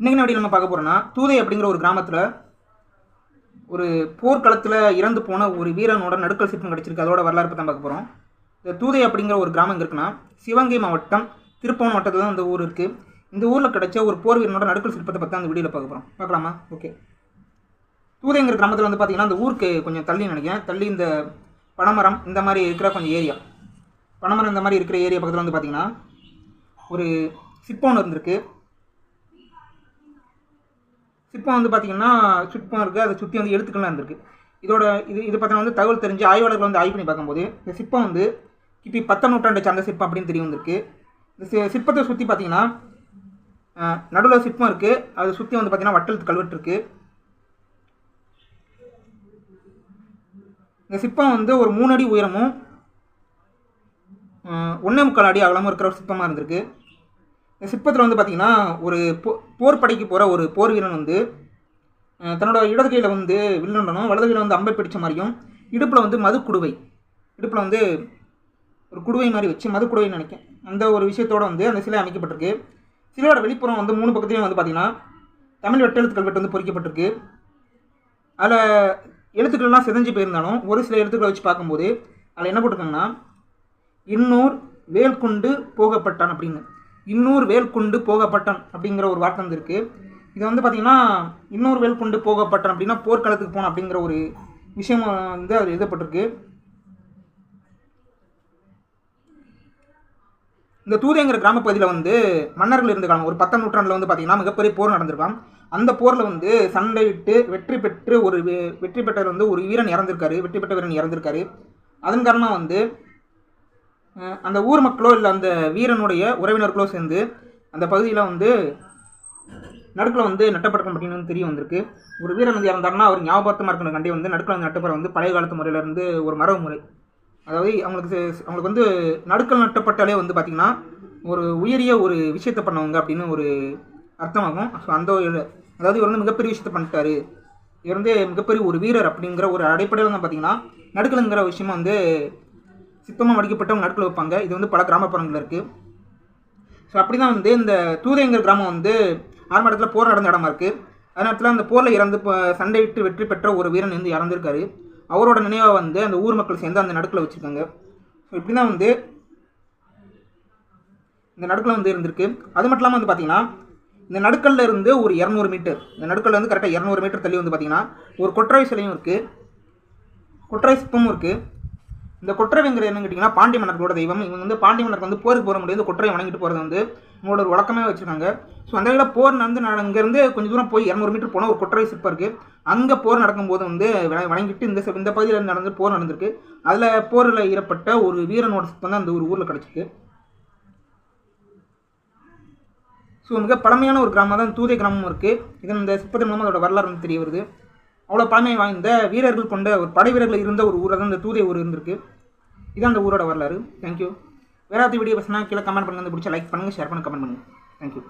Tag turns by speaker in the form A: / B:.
A: இன்றைக்கி எப்படி நம்ம பார்க்க போகிறோன்னா தூதை அப்படிங்கிற ஒரு கிராமத்தில் ஒரு போர்க்களத்தில் இறந்து போன ஒரு வீரனோட நடுக்கல் சிற்பம் கிடச்சிருக்கு. அதோட வரலாறு பற்றி தான் பார்க்க போகிறோம் இந்த தூதை அப்படிங்கிற ஒரு கிராமம் இருக்குன்னா சிவகங்கை மாவட்டம் திருப்பவன் வட்டத்தில் தான் அந்த ஊர் இருக்குது இந்த ஊரில் கிடச்ச ஒரு போர் வீரனோட நடுக்கல் சிற்பத்தை பற்றி அந்த வீடியோவில் பார்க்க போகிறோம் பார்க்கலாமா? ஓகே. தூதைங்கிற கிராமத்தில் வந்து பார்த்திங்கன்னா அந்த ஊருக்கு கொஞ்சம் தள்ளி நினைக்கிறேன். தள்ளி இந்த பனைமரம் இந்த மாதிரி இருக்கிற கொஞ்சம் ஏரியா பனமரம் இந்த மாதிரி இருக்கிற ஏரியா பக்கத்தில் வந்து பார்த்திங்கன்னா ஒரு சிற்பம் ஒன்று இருந்திருக்கு. சிற்பம் வந்து பார்த்திங்கன்னா சிற்பம் இருக்குது அதை சுற்றி வந்து எழுத்துக்கள்லாம் இருந்திருக்கு. இதோட இது இது பார்த்தீங்கன்னா வந்து தகவல் தெரிஞ்சு ஆய்வாளர்கள் வந்து ஆய்வு பண்ணி பார்க்கும்போது இந்த சிற்பம் வந்து கிபி பத்தாம் நூற்றாண்டை சார்ந்த சிற்பம் அப்படின்னு தெரிய வந்திருக்கு. இந்த சி- சிற்பத்தை சுற்றி பார்த்தீங்கன்னா நடுவில் சிற்பம் இருக்குது அதை சுற்றி வந்து பார்த்திங்கன்னா வட்டெழுத்து கல்வெட்டு இருக்குது இந்த சிற்பம் வந்து ஒரு மூணு அடி உயரமும் ஒன்றே முக்கால் அடி அகலமும் இருக்கிற ஒரு சிற்பமாக இருந்திருக்கு. இந்த சிற்பத்தில் வந்து பார்த்திங்கன்னா ஒரு பொ போர் படைக்கு போகிற ஒரு போர் வீரன் வந்து தன்னோட இடது கையில் வந்து வில்லுண்டனும் வலது கையில் வந்து அம்பை பிடிச்ச மாதிரியும் இடுப்பில் வந்து மது குடுவை. இடுப்பில் வந்து ஒரு குடுவை மாதிரி வச்சு மது குடுவைன்னு நினைக்கேன் அந்த ஒரு விஷயத்தோட வந்து அந்த சிலை அமைக்கப்பட்டிருக்கு. சிலையோட வெளிப்புறம் வந்து மூணு பக்கத்துலையும் வந்து பார்த்தீங்கன்னா தமிழ் வெட்டெழுத்துக்கள் வெட்டு வந்து பொறிக்கப்பட்டிருக்கு. அதில் எழுத்துக்கள்லாம் சிதஞ்சு போயிருந்தாலும் ஒரு சில எழுத்துக்களை வச்சு பார்க்கும்போது அதில் என்ன போட்டிருக்காங்கன்னா இன்னூர் வேல் கொண்டு போகப்பட்டான் அப்படின்னு. இன்னொரு வேல் கொண்டு போகப்பட்டான் அப்படிங்கிற ஒரு வார்த்தை வந்திருக்கு. இது வந்து பார்த்திங்கன்னா இன்னொரு வேல் கொண்டு போகப்பட்டான் அப்படின்னா போர்க்களத்துக்கு போனான் அப்படிங்கிற ஒரு விஷயம் வந்து அது எழுதப்பட்டிருக்கு. இந்த தூதேங்கிற கிராம பகுதியில் வந்து மன்னர்கள் இருந்திருக்காங்க. ஒரு பத்தாம் நூற்றாண்டில் வந்து பார்த்திங்கன்னா மிகப்பெரிய போர் நடந்திருக்கான் அந்த போரில் வந்து சண்டையிட்டு வெற்றி பெற்று ஒரு வெ- வெற்றி பெற்றவர் வந்து ஒரு வீரன் இறந்திருக்காரு. வெற்றி பெற்ற வீரன் இறந்திருக்காரு. அதன் காரணமாக வந்து அந்த ஊர் மக்களோ இல்லை அந்த வீரனுடைய உறவினர்களோ சேர்ந்து அந்த பகுதியில் வந்து நடுக்கில் வந்து நட்டப்படக்கம் அப்படின்னு வந்து தெரிய வந்திருக்கு. ஒரு வீரன் வந்து இறந்தாருன்னா அவர் ஞாபகத்தமாக இருக்கணும். கண்டி வந்து நடுக்கில் வந்து நட்டப்பட வந்து பழைய காலத்து முறையிலேருந்து ஒரு மரபு முறை. அதாவது அவங்களுக்கு அவங்களுக்கு வந்து நடுக்கல் நட்டப்பட்டாலே வந்து பார்த்திங்கன்னா ஒரு உயரிய ஒரு விஷயத்தை பண்ணவங்க அப்படின்னு ஒரு அர்த்தமாகும். ஸோ அந்த அதாவது இவர் வந்து மிகப்பெரிய விஷயத்தை பண்ணிட்டாரு. இவர் வந்து மிகப்பெரிய ஒரு வீரர் அப்படிங்கிற ஒரு அடிப்படையில் வந்து பார்த்திங்கன்னா நடுக்கலுங்கிற விஷயமா வந்து சித்தமாக மடிக்கப்பட்டவங்க நடுக்கல் வைப்பாங்க. இது வந்து பல கிராமப்புறங்களில் இருக்குது ஸோ அப்படி தான் வந்து இந்த தூதைங்கிற கிராமம் வந்து ஆரம்ப இடத்துல போர் நடந்த இடமா இருக்குது அந்த இடத்துல அந்த போரில் இறந்து இப்போ சண்டையிட்டு வெற்றி பெற்ற ஒரு வீரன் வந்து இறந்துருக்காரு. அவரோட நினைவாக வந்து அந்த ஊர் மக்கள் சேர்ந்து அந்த நடுக்கில் வச்சுருக்காங்க. ஸோ இப்படி தான் வந்து இந்த நடுக்கில் வந்து இருந்திருக்கு. அது மட்டும் இல்லாமல் வந்து பார்த்தீங்கன்னா இந்த நடுக்கல்ல இருந்து ஒரு இரநூறு மீட்டர் இந்த நடுக்கல்ல வந்து கரெக்டாக இரநூறு மீட்டர் தள்ளி வந்து பார்த்தீங்கன்னா ஒரு கொற்றவை சிலையும் இருக்குது கொற்றவை சிற்பமும் இருக்குது இந்த கொற்றவைங்கிற என்னன்னு கேட்டிங்கன்னா பாண்டிய மன்னர்களோட தெய்வம். இவங்க வந்து பாண்டிய மன்னருக்கு வந்து போருக்கு போகிற முடியாது. இந்த வணங்கிட்டு போகிறது வந்து இவங்களோட ஒரு வழக்கமே வச்சுருக்காங்க. ஸோ அந்த வகையில் போர் நடந்து நான் இங்கேருந்து கொஞ்சம் தூரம் போய் இரநூறு மீட்டர் போனால் ஒரு குற்றவை சிற்பம் இருக்குது அங்கே போர் நடக்கும்போது வந்து வண- வணங்கிட்டு இந்த இந்த பகுதியில் நடந்து போர் நடந்திருக்கு. அதில் போரில் ஈரப்பட்ட ஒரு வீரனோட சிற்பம் தான் அந்த ஒரு ஊரில் கிடச்சிருக்கு. ஸோ மிக பழமையான ஒரு கிராமம் தான் தூதை கிராமம் இருக்குது இது இந்த சிற்பத்தின் மூலமாக அதோட வரலாறு வந்து தெரிய வருது. அவ்வளோ பழமை வாய்ந்த வீரர்கள் கொண்ட ஒரு படை வீரர்கள் இருந்த ஒரு ஊரில் தான் இந்த தூதை ஊர் இருந்திருக்கு. இதான் அந்த ஊரோட வரலாறு. தேங்க்யூ வேறாவது வீடியோ பசங்க கீழே கமெண்ட் பண்ணுங்க. பிடிச்ச லைக் பண்ணுங்கள் ஷேர் பண்ணுங்கள் கமெண்ட் பண்ணுங்கள் தேங்க்யூ